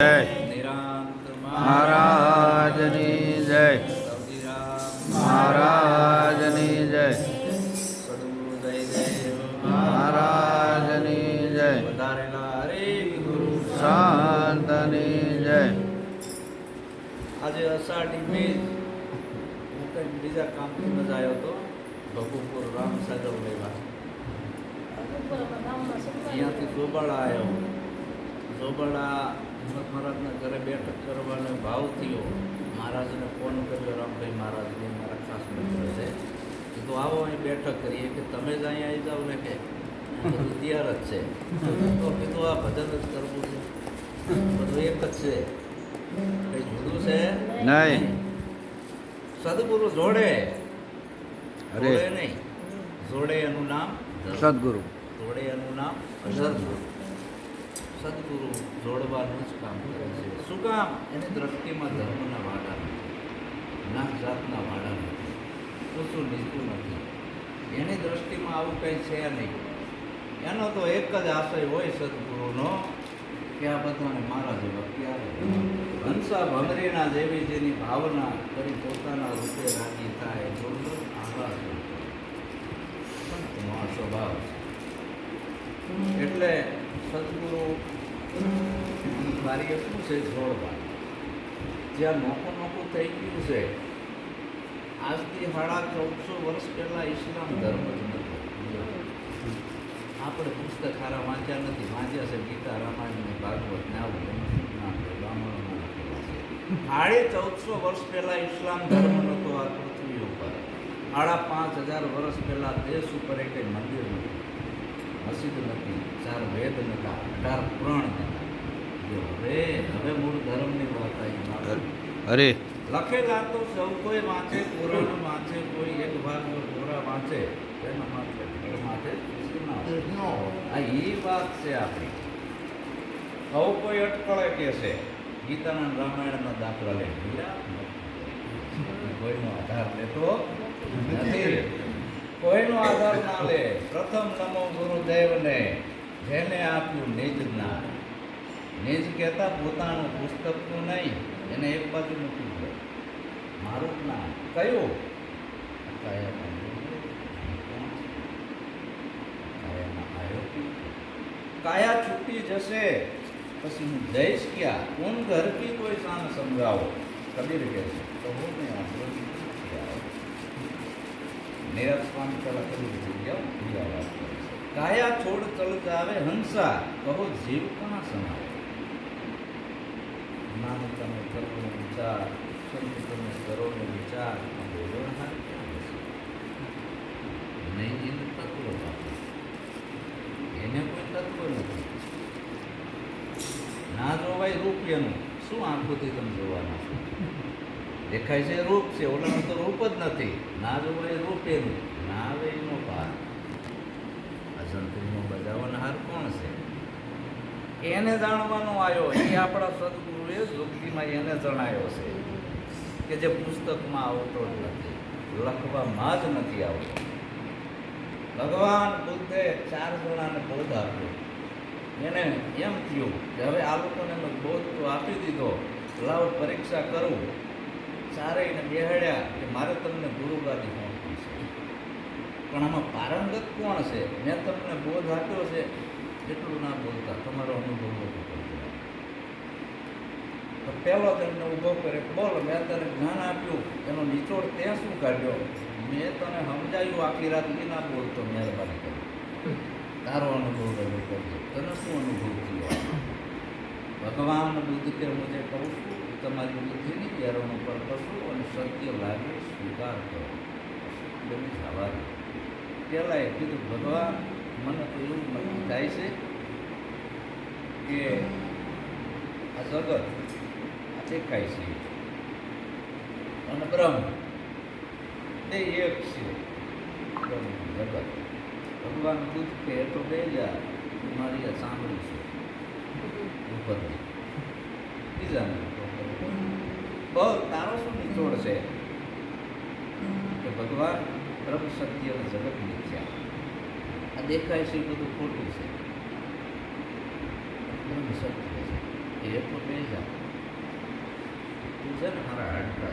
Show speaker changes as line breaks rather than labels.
જય
નિરાંત
મહારાજની જય મહારાજની જય
સદગુરુ જય જય
મહારાજની જય
વધારેલા હરે ગુરુ
શાંતની જય
આજે અષાઢી બીજ હું કંઈક બીજા કામથી જ આવ્યો હતો. ભગુપુર રામસાગર લેવા અહીંયાથી જોબાળા આવ્યો જોબાળા હિંમત મહારાજના ઘરે બેઠક કરવાનો ભાવ થયો. મહારાજને ફોન કર્યો રામભાઈ મહારાજને મારા ખાસ મિત્ર છે. કીધું આવો અહીં બેઠક કરીએ કે તમે જ અહીંયા આવી જાઓ ને કે? બધું તૈયાર જ છે. તો કીધું આ ભજન જ કરવું છે. બધું એક જ છે. કંઈ જુદું છે?
નહીં.
સદગુરુ જોડે.
અરે.
જોડે નહીં. જોડે એનું નામ.
સદગુરુ.
જોડે એનું નામ સદગુરુ સદગુરુ જોડવાનું જ કામ કરે છે. શું કામ? એની દ્રષ્ટિમાં ધર્મના વાડા નથી. નાત જાતના વાડા નથી. ઓછું નીચું નથી? એની દ્રષ્ટિમાં આવું કંઈ છે નહીં. એનો તો એક જ આશય હોય સદગુરુનો કે આ બધાને મારા જેવા ક્યારે હંસા ભમરીના જેવી જેની ભાવના કરી પોતાના રૂપે રાજી થાય, જોડો આભાર સંતનો સ્વભાવ એટલે સદગુરુ, મારી શું છે જોડવા. જ્યાં નોખું નોખું થઈ ગયું છે, આજથી સાડા ચૌદસો વર્ષ પહેલા ઇસ્લામ ધર્મ જ નથી આપણે પુસ્તક હારા વાંચ્યા નથી. વાંચ્યા છે ગીતા, રામાયણ, ભાગવત ને આવું સાડે ચૌદસો વર્ષ પહેલા ઇસ્લામ ધર્મ નહોતો આ પૃથ્વી ઉપર. સાડા પાંચ હજાર વર્ષ પહેલા દેશ ઉપર એક મસ્જિદ નથી. ચાર વેદ નતા અઢાર પુરાણ જો હવે હવે મૂળ ધર્મની વાત આવી
અરે
લખેલા તો સૌ કોઈ વાંચે પુરાણ વાંચે કોઈ એક ભાગ જો પુરા વાંચે તેના માટે આ એ વાત છે આપણી. સૌ કોઈ અટકળે કે છે. ગીતાના રામાયણના દાખલા લે. કોઈનો આધાર લેતો નથી. કોઈનો આધાર ના લે પ્રથમ નમો ગુરુદેવને જેને આપ્યું નિજ જ્ઞાન નિજ કહેતા પોતાનું પુસ્તકનું નહીં એને એક બાજુ મૂકી દો મારું જ્ઞાન કયું કાયામાં કાયામાં આવ્યો કાયા છૂટી જશે પછી હું જઈશ ક્યાં કોણ ઘર કી કોઈ શાન સમજાવો કબીર કહે છે તો હું નહીં જાઓ બીજા વાત કરે કાયા છોડ તલક આવે હંસા કહો જીવ કોના સમાવે નામ તમે કરો વિચાર સંત તમે કરો ને વિચાર બોલો? નહીં એને તત્વ એને કોઈ તત્વ નથી ના જોવાય રૂપિયાનું શું આંખોથી તમે જોવાના છો દેખાય છે રૂપ છે, ઓલાનું તો રૂપ જ નથી. ના જોવાય રૂપ એનું. ના આવે એનો ભાર અજંત્રીનો બજાવનહાર કોણ છે? એને જાણવાનો આવ્યો એ આપણા સદગુરુએ જોગીમાં એને જણાયો છે. કે જે પુસ્તકમાં આવતો જ નથી. લખવામાં જ નથી આવતો. ભગવાન બુદ્ધે ચાર જણાને બોધ આપ્યો. એને એમ થયું કે હવે આ લોકોને બોધ તો આપી દીધો. લાવ પરીક્ષા કરું. ચારેયને બેહાડ્યા કે મારે તમને ગુરુગાદી સોંપવી છે. પણ આમાં પારંગત કોણ છે? મેં તમને બોધ આપ્યો છે. એટલું ના બોલતા. તમારો અનુભવ તો પહેલો તમને ઊભો કરે બોલ, મેં તને જ્ઞાન આપ્યું. એનો નિચોડ તે શું કાઢ્યો? મેં તને સમજાયું આખી રાત એ ના બોલતો, મહેરબાની કરી તારો અનુભવ રજૂ કરજો તને શું અનુભવ થયો? ભગવાન બુદ્ધ કે હું જે કહું તમારી બુદ્ધિની યારોનો પર કશું અને સત્ય લાગે, સ્વીકાર કરો. બની જવા દો પહેલાં એ કીધું, ભગવાન, મને તો એવું નક્કી થાય છે કે આ જગત આ દેખાય છે. અને બ્રહ્મ તે એક છે. જગત. ભગવાન બુદ્ધ કે, એ તો બે જા મારી આ સાંભળી છે. ઉપરની બીજાને બહુ તારો શું નિચોડ છે? કે ભગવાન બ્રહ્મ સત્ય અને જગત મિથ્યા. આ દેખાય છે બધું ખોટું છે. સત્ય છે. એ જા તું છે ને મારા હાડકા